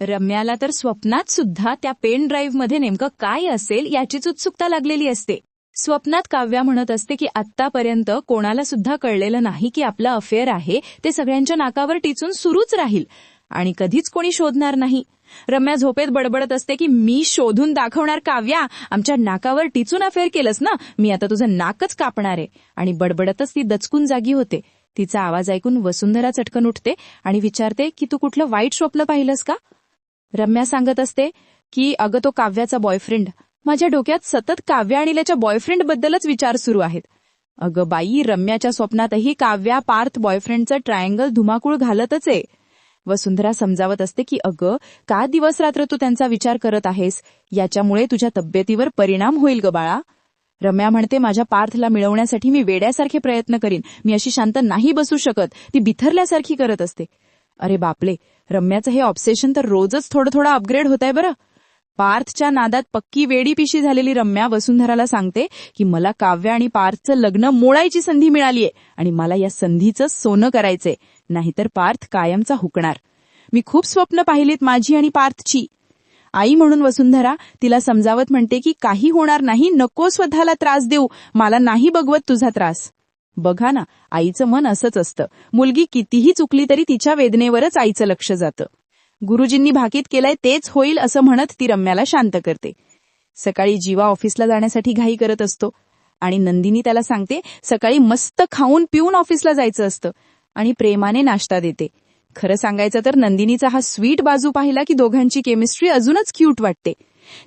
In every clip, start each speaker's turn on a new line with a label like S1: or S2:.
S1: रम्याला तर स्वप्नात सुद्धा त्या पेन ड्राईव्हमध्ये नेमकं काय असेल याचीच उत्सुकता लागलेली असते. स्वप्नात काव्या म्हणत असते की आत्तापर्यंत कोणाला सुद्धा कळलेलं नाही की आपलं अफेअर आहे ते सगळ्यांच्या नाकावर टिचून सुरूच राहील. आणि कधीच कोणी शोधणार नाही. रम्या झोपेत बडबडत असते की मी शोधून दाखवणार काव्या? आमच्या नाकावर टिचून अफेअर केलंस ना? मी आता तुझं नाकच कापणार आहे. आणि बडबडतच ती दचकून जागी होते. तिचा आवाज ऐकून वसुंधरा चटकन उठते आणि विचारते की तू कुठलं वाईट स्वप्न पाहिलंस का? रम्या सांगत असते की अगं तो काव्याचा बॉयफ्रेंड माझ्या डोक्यात सतत काव्या आणि त्याच्या बॉयफ्रेंड बद्दलच विचार सुरू आहेत. अगं बाई रम्याच्या स्वप्नातही काव्या पार्थ बॉयफ्रेंडचं ट्रायंगल धुमाकूळ घालतच आहे. वसुंधरा समजावत असते की अगं का दिवस रात्र तू त्यांचा विचार करत आहेस? याच्यामुळे तुझ्या तब्येतीवर परिणाम होईल ग बाळा. रम्या म्हणते माझ्या पार्थला मिळवण्यासाठी मी वेड्यासारखे प्रयत्न करीन. मी अशी शांत नाही बसू शकत. ती बिथरल्यासारखी करत असते. अरे बापले रम्याचं हे ऑब्सेशन तर रोजच थोडं थोडं अपग्रेड होत आहे बरं. पार्थच्या नादात पक्की वेडी पिशी झालेली रम्या वसुंधराला सांगते की मला काव्य आणि पार्थचं लग्न मोळायची संधी मिळालीये आणि मला या संधीचं सोनं करायचंय नाहीतर पार्थ कायमचा हुकणार. मी खूप स्वप्न पाहिलीत माझी आणि पार्थची. आई म्हणून वसुंधरा तिला समजावत म्हणते की काही होणार नाही नको स्वतःला त्रास देऊ मला नाही बघवत तुझा त्रास. बघा ना आईचं मन असंच असतं. मुलगी कितीही चुकली तरी तिच्या वेदनेवरच आईचं लक्ष जातं. गुरुजींनी भाकीत केलंय तेच होईल असं म्हणत ती रम्याला शांत करते. सकाळी जीवा ऑफिसला जाण्यासाठी घाई करत असतो. आणि नंदिनी त्याला सांगते सकाळी मस्त खाऊन पिऊन ऑफिसला जायचं असतं आणि प्रेमाने नाश्ता देते. खरं सांगायचं तर नंदिनीचा हा स्वीट बाजू पाहिला की दोघांची केमिस्ट्री अजूनच क्यूट वाटते.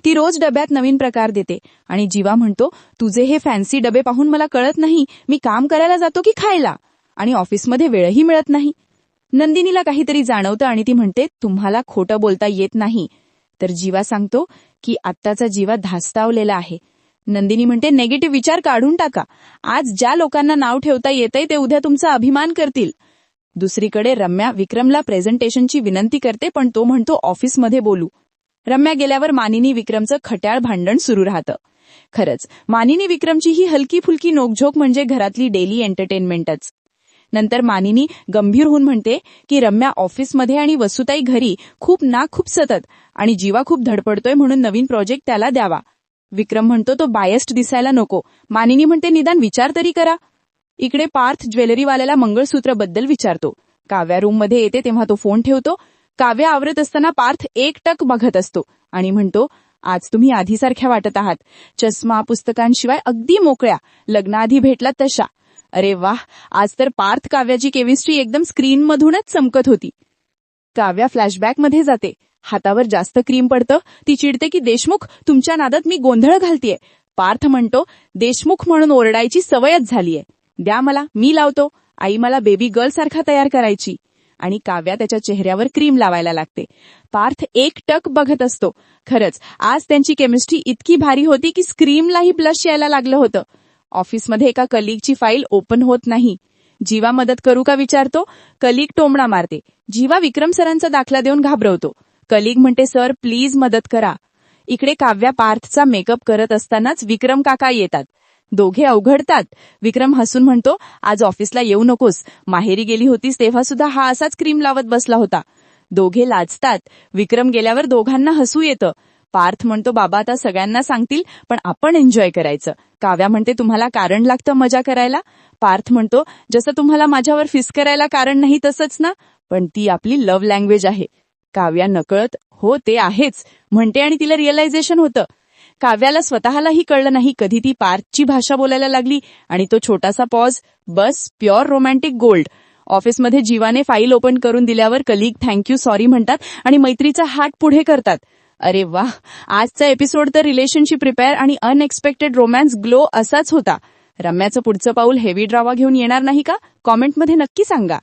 S1: ती रोज डब्यात नवीन प्रकार देते. आणि जीवा म्हणतो तुझे हे फॅन्सी डबे पाहून मला कळत नाही. मी काम करायला जातो की खायला? आणि ऑफिसमध्ये वेळही मिळत नाही. नंदिनीला काहीतरी जाणवतं आणि ती म्हणते तुम्हाला खोटं बोलता येत नाही. तर जीवा सांगतो की आत्ताचा जीवा धास्तावलेला आहे. नंदिनी म्हणते नेगेटिव्ह विचार काढून टाका. आज ज्या लोकांना नाव ठेवता येतंय ते उद्या तुमचा अभिमान करतील. दुसरीकडे रम्या विक्रमला प्रेझेंटेशनची विनंती करते पण तो म्हणतो ऑफिसमध्ये बोलू. रम्या गेल्यावर मानिनी विक्रमचं खट्याळ भांडण सुरू राहतं. खरंच मानिनी विक्रमची ही हलकी फुलकी नोकझोक म्हणजे घरातली डेली एंटरटेनमेंटच नंतर मानिनी गंभीर होऊन म्हणते की रम्या ऑफिसमध्ये आणि वसुताई घरी खूप ना खूप सतत आणि जीवा खूप धडपडतोय म्हणून नवीन प्रोजेक्ट त्याला द्यावा. विक्रम म्हणतो तो बायस्ट दिसायला नको. मानिनी म्हणते निदान विचार तरी करा. इकडे पार्थ ज्वेलरीवाल्याला मंगळसूत्रबद्दल विचारतो. काव्या रूममध्ये येते तेव्हा तो फोन ठेवतो. काव्य आवरत असताना पार्थ एकटक बघत असतो आणि म्हणतो आज तुम्ही आधीसारख्या वाटत आहात. चष्मा पुस्तकांशिवाय अगदी मोकळ्या. लग्नाआधी भेटला तशा. अरे वाह! आज तर पार्थ काव्याची केमिस्ट्री एकदम स्क्रीनमधूनच चमकत होती. काव्या फ्लॅशबॅकमध्ये जाते. हातावर जास्त क्रीम पडतं. ती चिडते की देशमुख तुमच्या नादात मी गोंधळ घालतीये. पार्थ म्हणतो देशमुख म्हणून ओरडायची सवयच झालीये. द्या मला मी लावतो. आई मला बेबी गर्ल सारखा तयार करायची. आणि काव्या त्याच्या चेहऱ्यावर क्रीम लावायला लागते. पार्थ एक टक बघत असतो. खरंच आज त्यांची केमिस्ट्री इतकी भारी होती की स्क्रीमलाही ब्लश यायला लागलं होतं. ऑफिसमध्ये एका कलिगची फाईल ओपन होत नाही. जीवा मदत करू का विचारतो? कलिग टोमणा मारते. जीवा विक्रम सरांचा दाखला देऊन घाबरवतो. कलिग म्हणते सर प्लीज मदत करा. इकडे काव्या पार्थचा मेकअप करत असतानाच विक्रम काका येतात. दोघे अवघडतात. विक्रम हसून म्हणतो आज ऑफिसला येऊ नकोस. माहेरी गेली होतीस तेव्हा सुद्धा हा असाच क्रीम लावत बसला होता. दोघे लाजतात. विक्रम गेल्यावर दोघांना हसू येतं. पार्थ म्हणतो बाबा आता सगळ्यांना सांगतील पण आपण एन्जॉय करायचं. काव्या म्हणते तुम्हाला कारण लागतं मजा करायला? पार्थ म्हणतो जसं तुम्हाला माझ्यावर फिस करायला कारण नाही तसंच ना? पण ती आपली लव्ह लँग्वेज आहे. काव्या नकळत हो ते आहेच. म्हणते आणि तिला रिअलायझेशन होतं. काव्याला स्वतःलाही कळलं नाही कधी ती पार्थची भाषा बोलायला लागली आणि तो छोटासा पॉज बस प्युअर रोमॅन्टिक गोल्ड. ऑफिसमध्ये जीवाने फाईल ओपन करून दिल्यावर कलीग थँक्यू सॉरी म्हणतात आणि मैत्रीचा हात पुढे करतात. अरे वा आजचा एपिसोड तर रिलेशनशिप रिपेअर आणि अनएक्सपेक्टेड रोमॅन्स ग्लो असाच होता. रम्याचं पुढचं पाऊल हेवी ड्रावा घेऊन येणार नाही का? कॉमेंटमध्ये नक्की सांगा.